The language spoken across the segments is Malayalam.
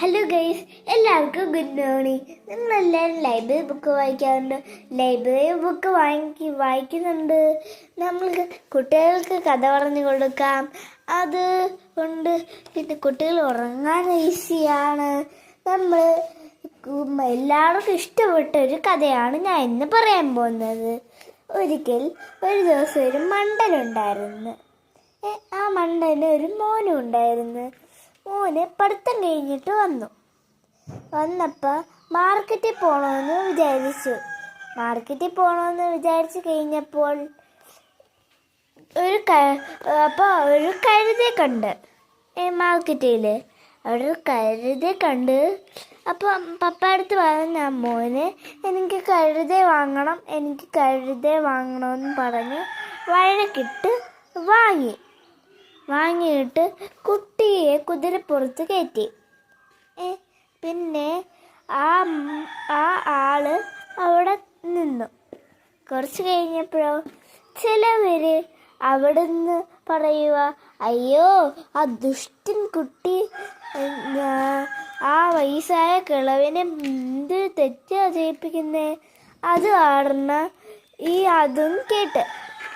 ഹലോ ഗൈസ് എല്ലാവർക്കും ഗുഡ് മോർണിംഗ് നിങ്ങളെല്ലാവരും ലൈബ്രറി ബുക്ക് വായിക്കാറുണ്ട്? ലൈബ്രറി ബുക്ക് വാങ്ങി വായിക്കുന്നുണ്ട്. നമ്മൾക്ക് കുട്ടികൾക്ക് കഥ പറഞ്ഞു കൊടുക്കാം. അത് കൊണ്ട് പിന്നെ കുട്ടികൾ ഉറങ്ങാൻ ഈസിയാണ് നമ്മൾ എല്ലാവർക്കും ഇഷ്ടപ്പെട്ട ഒരു കഥയാണ് ഞാൻ ഇന്ന് പറയാൻ പോകുന്നത്. ഒരിക്കൽ ഒരു ദിവസം ഒരു മണ്ടനുണ്ടായിരുന്നു ആ മണ്ടന് ഒരു മോനും ഉണ്ടായിരുന്നു മോന് പഠിത്തം കഴിഞ്ഞിട്ട് വന്നു. വന്നപ്പോൾ മാർക്കറ്റിൽ പോകണമെന്ന് വിചാരിച്ചു. മാർക്കറ്റിൽ പോകണമെന്ന് വിചാരിച്ചു കഴിഞ്ഞപ്പോൾ ഒരു അപ്പോൾ ഒരു കഴുതെ കണ്ട്. മാർക്കറ്റിൽ അവിടെ ഒരു കഴുതെ കണ്ട്. അപ്പോൾ പപ്പ അടുത്ത് പറഞ്ഞ മോന് എനിക്ക് കഴുതെ വാങ്ങണം എനിക്ക് കഴുതെ വാങ്ങണമെന്ന് പറഞ്ഞ് വഴക്കിട്ട് വാങ്ങി. വാങ്ങിയിട്ട് കുട്ടിയെ കുതിരപ്പുറത്ത് കയറ്റി. പിന്നെ ആ ആ ആൾ അവിടെ നിന്നു. കുറച്ച് കഴിഞ്ഞപ്പോഴോ ചിലവര് അവിടുന്ന് പറയുക അയ്യോ ആ ദുഷ്ടൻ കുട്ടി ആ വയസ്സായ കിളവിനെ എന്ത് തെറ്റാ ചെയ്യിപ്പിക്കുന്നേ? അത് ആടുന്ന? ഈ അതും കേട്ട്.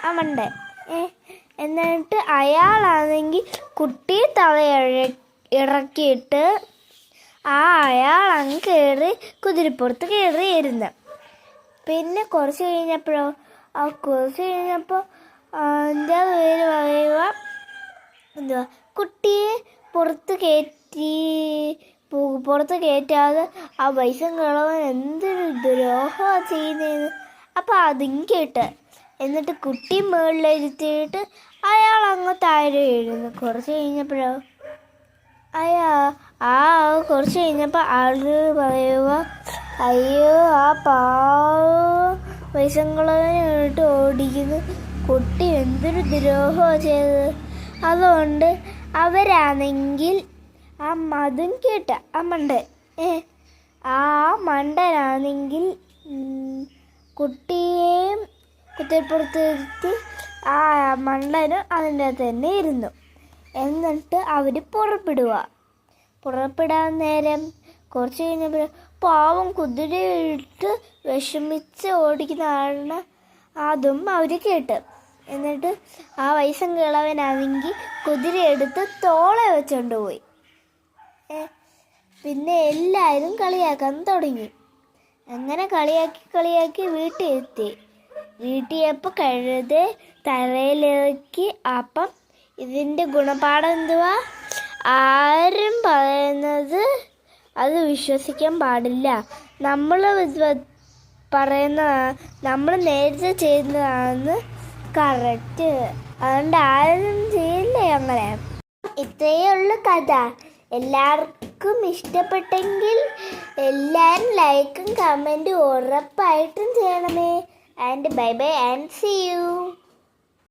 ആ ഏഹ് എന്നിട്ട് അയാളാണെങ്കിൽ കുട്ടി തല ഇറക്കിയിട്ട് ആ അയാൾ അങ്ങ് കയറി കുതിരപ്പുറത്ത് കയറി ഇരുന്ന് പിന്നെ കുറച്ച് കഴിഞ്ഞപ്പോഴോ ആ കുറച്ച് കഴിഞ്ഞപ്പോൾ എന്റെ പേര് പറയുക? എന്തുവാ? കുട്ടിയെ പുറത്ത് കയറ്റി പുറത്ത് കയറ്റാതെ ആ പൈസ കളവൻ എന്തൊരു ദ്രോഹമാണ് ചെയ്യുന്നതെന്ന് അപ്പോൾ അതും കേട്ട്. എന്നിട്ട് കുട്ടി മുകളിലിരുത്തിയിട്ട് അയാൾ അങ്ങ് താഴെ വീഴുന്നു. കുറച്ച് കഴിഞ്ഞപ്പോഴോ? അയ്യാ ആ കുറച്ച് കഴിഞ്ഞപ്പോൾ ആളുകൾ പറയുക അയ്യോ ആ പാവ വയസ്സങ്ങളായിട്ട് ഓടിക്കുന്നു. കുട്ടി എന്തൊരു ദ്രോഹമാണ് ചെയ്തത്. അതുകൊണ്ട് അവരാണെങ്കിൽ ആ മതം കേട്ട ആ മണ്ടൻ ഏ ആ മണ്ടനാണെങ്കിൽ ഉം, കുട്ടിയെയും കുത്തിപ്പുറത്ത് ഇരുത്തി ആ മണ്ടനും അതിന്റെ തന്നെ ഇരുന്നു. എന്നിട്ട് അവർ പുറപ്പെടുക. പുറപ്പെടാൻ നേരം കുറച്ച് കഴിഞ്ഞപ്പോൾ പാവം കുതിരയിട്ട് വിഷമിച്ച് ഓടിക്കുന്ന ആളിനെ അതും അവർ കേട്ട്. എന്നിട്ട് ആ വയസ്സം കിളവനാണെങ്കിൽ കുതിരയെടുത്ത് തോളെ വെച്ചോണ്ട് പോയി. പിന്നെ എല്ലാവരും കളിയാക്കാൻ തുടങ്ങി. അങ്ങനെ കളിയാക്കി കളിയാക്കി വീട്ടിൽ എത്തി വീട്ടിയപ്പോൾ കഴുത് തലയിലിറക്കി അപ്പം. ഇതിന്റെ ഗുണപാഠം എന്തുവാ? ആരും പറയുന്നത് അത് വിശ്വസിക്കാൻ പാടില്ല. നമ്മൾ പറയുന്ന നമ്മൾ നേരത്തെ ചെയ്യുന്നതാണ് കറക്റ്റ്. അതുകൊണ്ട് ആരും ചെയ്യില്ല ഞങ്ങളെ. ഇത്രയേ ഉള്ളൂ കഥ. എല്ലാവർക്കും ഇഷ്ടപ്പെട്ടെങ്കിൽ എല്ലാവരും ലൈക്കും കമന്റും ഉറപ്പായിട്ടും ചെയ്യണമേ. and bye bye and see you.